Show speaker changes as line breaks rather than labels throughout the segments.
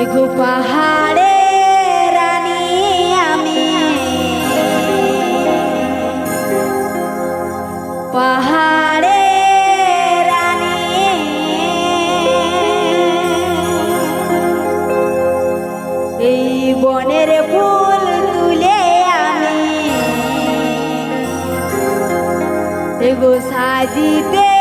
এগো পাহাড়ে রানী আমি। পাহাড়ে রানী। এই বনের ফুল তুলে আমি। এগো সাজিতে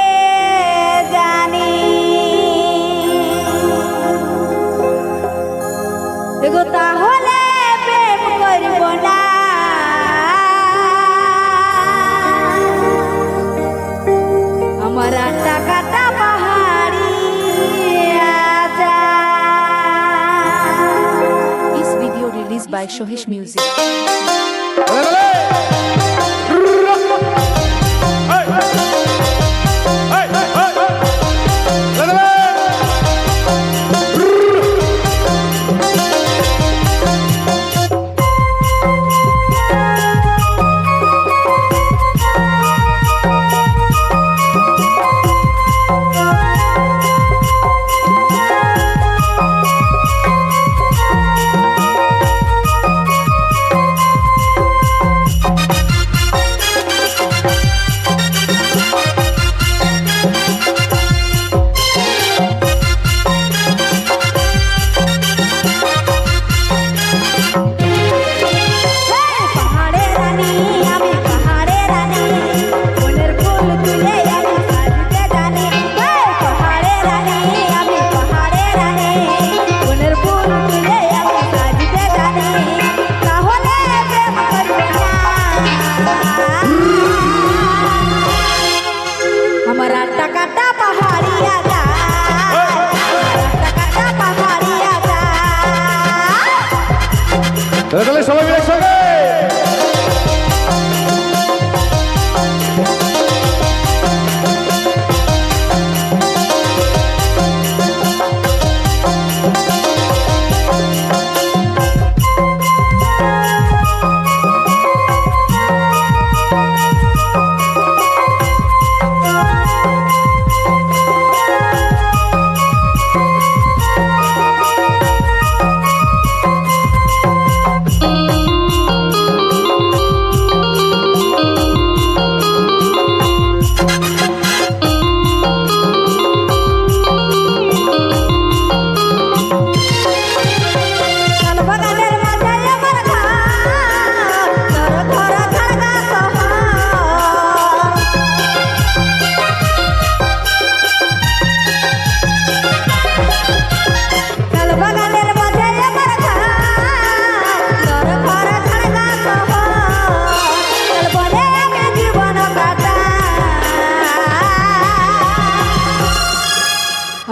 গো তাহলে প্রেম করব না। আমার
আটা কাটা
পাহাড়ি ইস video release by Sohesh music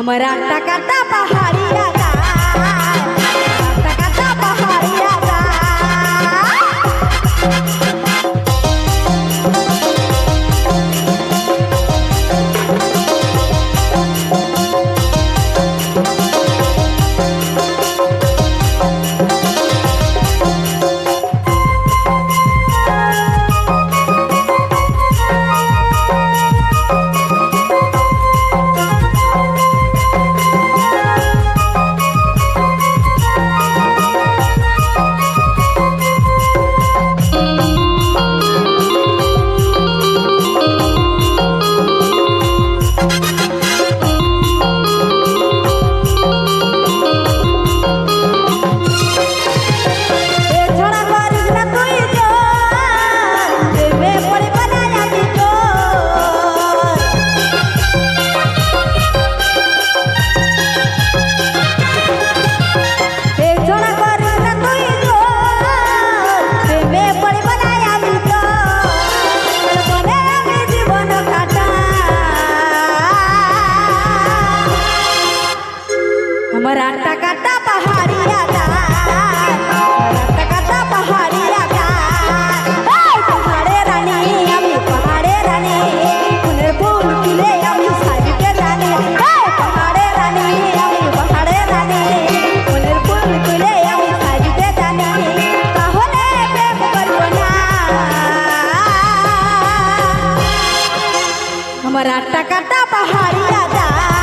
हमारा टका पाहाड़िया দাদা পাহাড়ি দাদা।